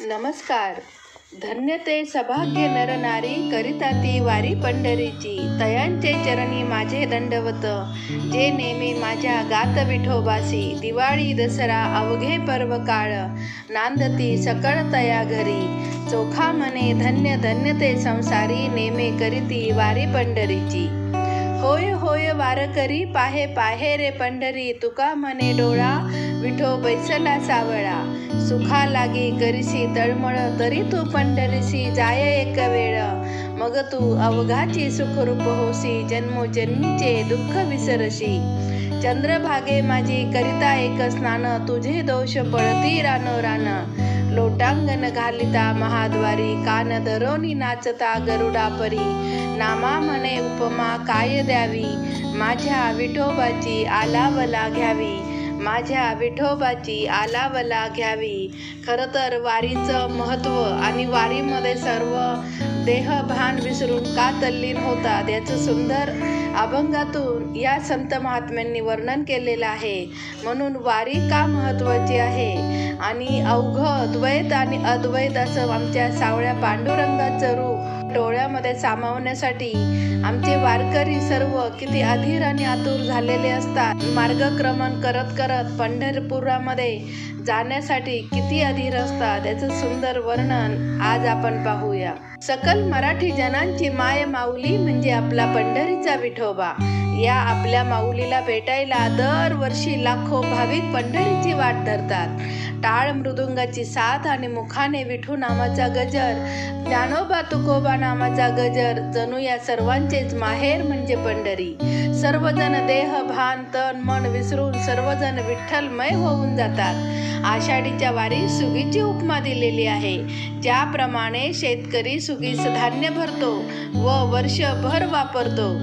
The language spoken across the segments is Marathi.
नमस्कार. धन्य ते सभाग्य नर नारी करिता ती वारी पंढरीची. तयांचे चरणी माझे दंडवत जे नेमे माझ्या गात विठोबासी. दिवाळी दसरा अवघे पर्व काळ नांदती सकळ तया घरी. चोखा मने धन्य धन्य ते संसारी नेमे करीती वारी पंढरीची. होय होय वारकरी पाहे पाहे रे पंढरी तुका मने डोळा विठो बैसला सावळा. सुखा लागी करीसी तळमळ तरी तू पंढरीसी जाय एक वेळ. मग तू अवघाची सुखरूप होसी जन्मोजन्मीचे दुःख विसरशी. चंद्रभागे माझी करिता एक स्नान तुझे दोष पळती रानो रान. लोटांगण घालिता महाद्वारी कान धरोनी नाचता गरुडा परी. नामा म्हणे उपमा काय द्यावी? माझ्या विठोबाची आलावला घ्यावी. माझ्या विठोबाची आलावला घ्यावी. खरं तर वारीचं महत्त्व आणि वारीमध्ये सर्व देह भान विसरून का तल्लीन होतात? याचं सुंदर अभंगातून या संत महात्म्यांनी वर्णन केलेलं आहे. म्हणून वारी का महत्त्वाची आहे? आणि अवघ द्वैत आणि अद्वैत असं आमच्या सावळ्या पांडुरंगाचं रूप डोळ्यामध्ये सामावण्यासाठी आमचे वारकरी सर्व किती अधीर आणि आतुर झालेले असतात. मार्गक्रमण करत करत पंढरपुरामध्ये जाण्यासाठी किती अधीर असतात याचं सुंदर वर्णन आज आपण पाहूया. सकल मराठी जनांची माय माऊली म्हणजे आपला पंढरीचा विठोबा. या आपल्या माऊलीला भेटायला दरवर्षी लाखो भाविक पंढरीची वाट धरतात. टाळ मृदुंगाची साथ आणि मुखाने विठू नामाचा गजर ज्ञानोबा तुकोबा नामाचा गजर जणू या सर्वांचेच माहेर म्हणजे पंढरी. सर्वजण देह भान तन मन विसरून सर्वजण विठ्ठलमय होऊन जातात. आषाढीच्या वारी सुगीची उपमा दिलेली आहे. ज्याप्रमाणे शेतकरी सुगीस धान्य भरतो व वर्षभर वापरतो.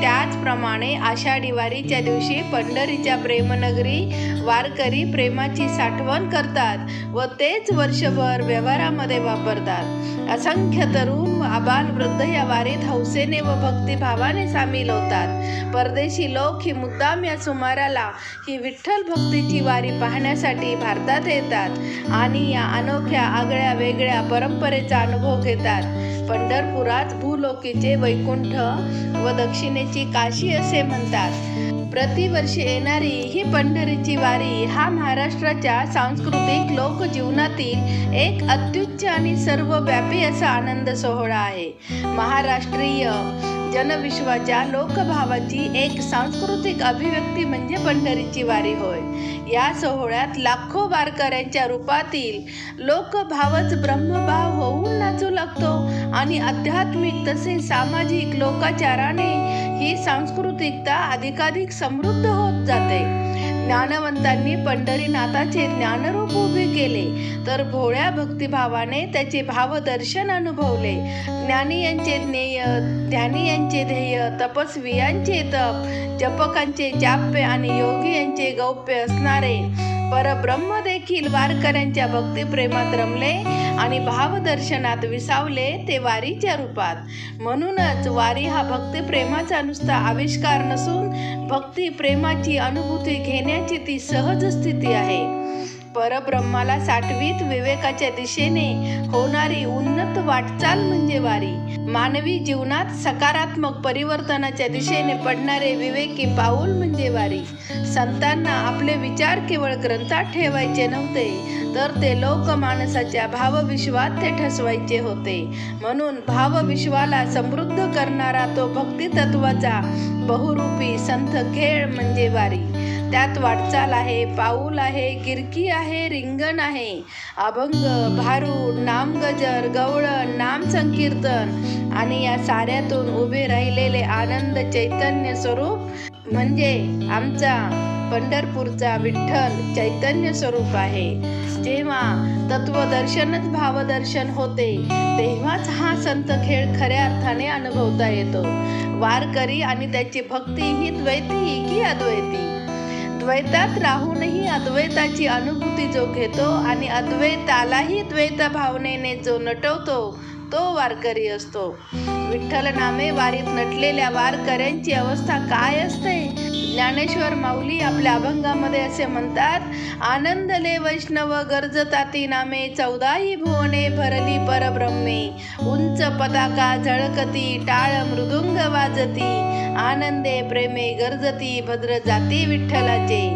त्याचप्रमाणे आषाढी वारीच्या दिवशी पंढरीच्या प्रेमनगरी वारकरी प्रेमाची साठवण करतात व तेच वर्षभर व्यवहारामध्ये वापरतात. असंख्य तरुण आबाल वृद्ध या वारीत हौसेने व भक्तिभावाने सामील होतात. परदेशी लोक ही मुद्दाम या सुमाराला ही विठ्ठल भक्तीची वारी पाहण्यासाठी भारतात येतात आणि या अनोख्या आगळ्या वेगळ्या परंपरेचा अनुभव घेतात. पंढरपुरात भूलोकीचे वैकुंठ व दक्षिणेची काशी असे म्हणतात. प्रतिवर्षी येणारी ही पंढरीची वारी हा महाराष्ट्राच्या सांस्कृतिक लोकजीवनातील एक अत्युच्च आणि सर्वव्यापी असा आनंद सोहळा आहे. महाराष्ट्रीय जनविश्वाच्या लोकभावाची एक सांस्कृतिक अभिव्यक्ती म्हणजे पंढरीची वारी होय. या सोहळ्यात लाखो वारकऱ्यांच्या रूपातील लोकभावच ब्रह्मभाव होऊन नाचू लागतो आणि आध्यात्मिक तसेच सामाजिक लोकाचाराने ही सांस्कृतिकता अधिकाधिक समृद्ध होत जाते. ज्ञानवंतांनी पंढरीनाथाचे ज्ञानरूप उभे केले. तर भोळ्या भक्तिभावाने त्याचे भावदर्शन अनुभवले. ज्ञानी यांचे ज्ञेय ध्यानी यांचे ध्येय तपस्वी यांचे तप जपकांचे जाप्य आणि योगी यांचे गौप्य असणारे परब्रह्म देखील वारकऱ्यांच्या भक्तिप्रेमात रमले आणि भावदर्शनात विसावले ते वारीच्या रूपात. म्हणूनच वारी हा भक्तिप्रेमाचा नुसता आविष्कार नसून भक्ती प्रेमाची अनुभूती घेण्याची ती सहज स्थिती आहे. परब्रह्माला साठवीत विवेकाच्या दिशेने होणारी उन्नत वाटचाल म्हणजे वारी. मानवी जीवनात सकारात्मक परिवर्तनाच्या दिशेने पडणारे विवेकी पाऊल म्हणजे वारी. संतांना आपले विचार केवळ ग्रंथात ठेवायचे नव्हते तर ते लोकमानसाच्या भावविश्वात ते ठसवायचे होते. म्हणून भावविश्वाला समृद्ध करणारा तो भक्ती तत्वाचा बहुरूपी संत खेळ म्हणजे वारी. त्यात वाटचाल आहे पाऊल आहे गिरकी आहे रिंगण आहे. अभंग भारूड नामगजर गवळण नाम संकीर्तन आणि या साऱ्यातून उभे राहिलेले आनंद चैतन्य स्वरूप म्हणजे आमचा पंढरपूरचा विठ्ठल चैतन्य स्वरूप आहे. जेव्हा तत्वदर्शनच भावदर्शन होते तेव्हाच हा संत खेळ खऱ्या अर्थाने अनुभवता येतो. वारकरी आणि त्याची भक्ती ही द्वैती की अद्वैती? द्वैतात राहूनही अद्वैताची अनुभूती जो घेतो आणि अद्वैतालाही द्वैत भावनेने जो नटवतो तो वारकरी असतो. विठ्ठल नामे वारीत नटलेल्या वारकऱ्यांची अवस्था काय असते? ज्ञानेश्वर माऊली आपल्या अभंगामध्ये असे म्हणतात आनंदले वैष्णव गरजताती नामे चौदाही भुवने भरली परब्रह्मे. उंच पताका झळकती टाळ मृदुंग वाजती. आनंदे प्रेमे गरजती भद्र जाती विठ्ठलाचे.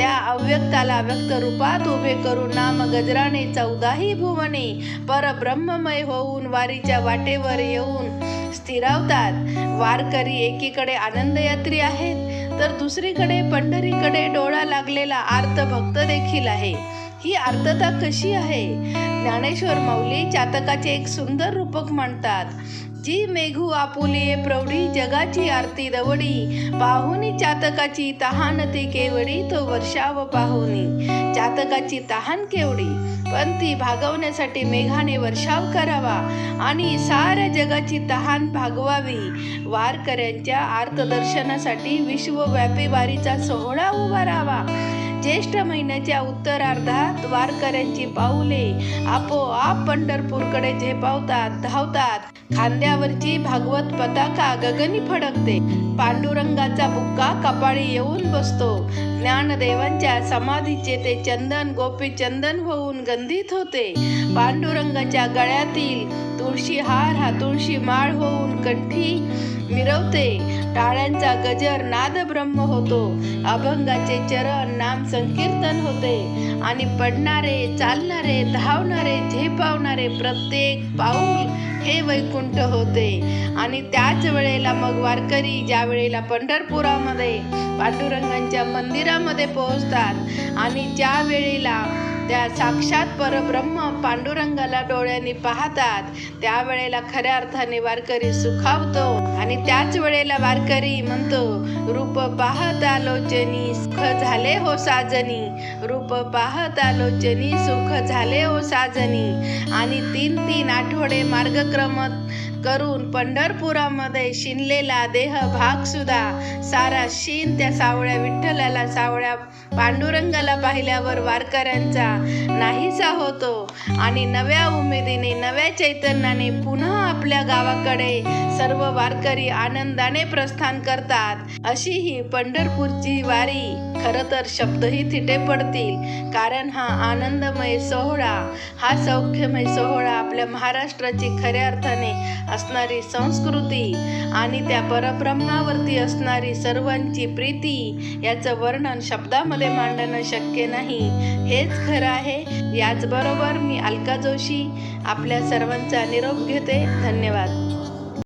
त्या अव्यक्ताला व्यक्त रूपात उभे करून नाम गजराने चौदाही भुवने परब्रह्ममय होऊन वारीच्या वाटेवर येऊन स्थिरावतात. वारकरी एकीकडे आनंदयात्री आहेत तर दुसरीकडे पंढरीकडे डोळा लागलेला आर्त भक्त देखील आहे. ही आर्तता कशी आहे? ज्ञानेश्वर माऊली चातकाचे एक सुंदर रूपक मांडतात. जी मेघू आपुलिये प्रौढी जगाची आरती दवडी पाहुनी चातकाची तहान ती केवडी तो वर्षाव पाहुनी. चातकाची तहान केवडी पण ती भागवण्यासाठी मेघाने वर्षाव करावा आणि साऱ्या जगाची तहान भागवावी. वारकऱ्यांच्या आर्तदर्शनासाठी विश्वव्यापी वारीचा सोहळा उभारावा. ज्येष्ठ महिन्याच्या उत्तरार्धात वारकऱ्यांची पाऊले आपोआप पंढरपूरकडे झेपावतात धावतात. खांद्यावरची भागवत पताका गगनी फडकते. पांडुरंगाचा बुक्का कपाळी येऊन बसतो. ज्ञानदेवांच्या समाधीचे ते चंदन गोपी चंदन होऊन गंधित होते. पांडुरंगाच्या गळ्यातील तुळशी हार हा तुळशी माळ होऊन कंठी मिरवते. टाळ्यांचा गजर नाद ब्रह्म होतो. अभंगाचे चरण नाम संकीर्तन होते. आणि पडणारे चालणारे धावणारे झेपावणारे प्रत्येक पाऊल हे वैकुंठ होते. आणि त्याच वेळेला मग वारकरी ज्या वेळेला पंढरपुरामध्ये पांडुरंगांच्या मंदिरामध्ये पोहोचतात. आणि ज्या वेळेला त्या साक्षात परब्रह्म पांडुरंगाला डोळ्यांनी पाहतात. त्यावेळेला खऱ्या अर्थाने वारकरी सुखावतो आणि त्याच वेळेला वारकरी म्हणतो रूप पाहत आलोचनी सुख झाले हो साजनी. रूप पाहत आलोचनी सुख झाले हो साजनी. आणि तीन तीन आठवडे मार्गक्रम करून पंढरपुरामध्ये शिनलेला देह भाग सुद्धा सारा शिन त्या सावळ्या विठ्ठलाला सावळ्या पांडुरंगाला पाहिल्यावर वारकऱ्यांचा नाहीसा होतो आणि नव्या उमेदीने नव्या चैतन्याने पुन्हा आपल्या गावाकडे सर्व वारकरी आनंदाने प्रस्थान करतात. अशी ही पंढरपूरची वारी. खरं तर शब्दही थिटे पडतील. कारण हा आनंदमय सोहळा हा सौख्यमय सोहळा आपल्या महाराष्ट्राची खऱ्या अर्थाने असणारी संस्कृती आणि त्या परब्रह्मावरती असणारी सर्वांची प्रीती याचं वर्णन शब्दामध्ये मांडणं शक्य नाही. हेच खरं आहे. याचबरोबर मी अलका जोशी आपल्या सर्वांचा निरोप घेते. धन्यवाद.